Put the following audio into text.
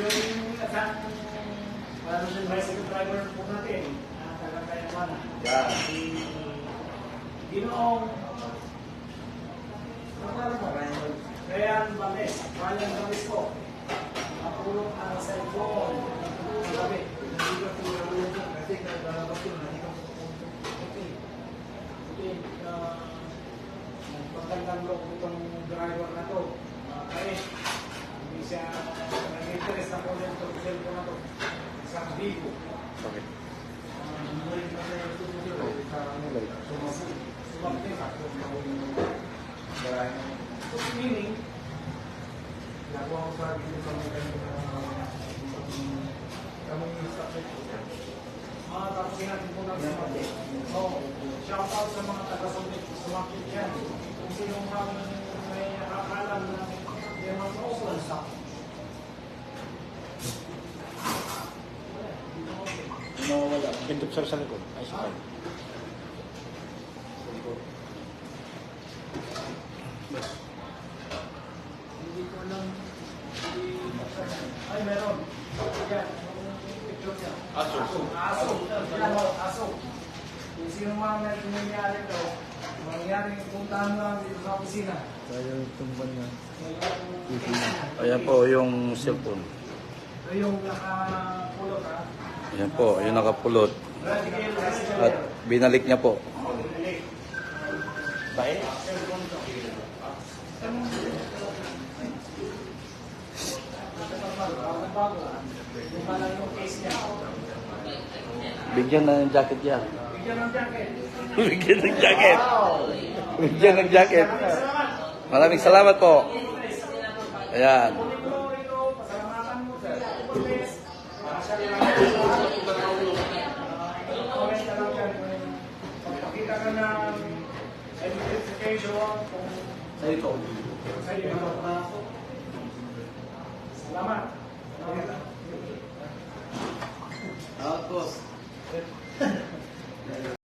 yung isang ano yung bicycle driver po natin, na taga Kayawana. Yan. Si Ginoong ba mo? Ryan Valdez. Ryan Valdez po. Napulong ang cellphone. Ang gabi. Okay. Okay. ah, Nagpagandang loob itong driver na. Uh, hindi siya nag-interest na po nito sa cellphone na to. Okay. Hindi siya que sta morendo il telefonato San Vivo. Sono la Nawawala. Pindot sir sa likod. Ay, sa likod. Hindi ko hindi ay meron. Yan, yung picture niya. Aso. Aso. Aso. Kung sino man na nangyari to, mangyari puntahan lang dito sa opisina. Kaya tumban na. Ayan po yung cellphone. Ito yung nakapulot. Ayan po, yung nakapulot. At binalik niya po. Niya. Bigyan na ng jacket yan. Bigyan ng jacket. Bigyan ng jacket. Bigyan ng jacket. Maraming salamat po. Ayan. Kunin mo rito, pasalamatan mo sir. Police. Marasal lang. Ah, comment na lang dyan kung magpakita ka ng identification kung Sa ito. sa iyo. Salamat. Salamat. Tapos,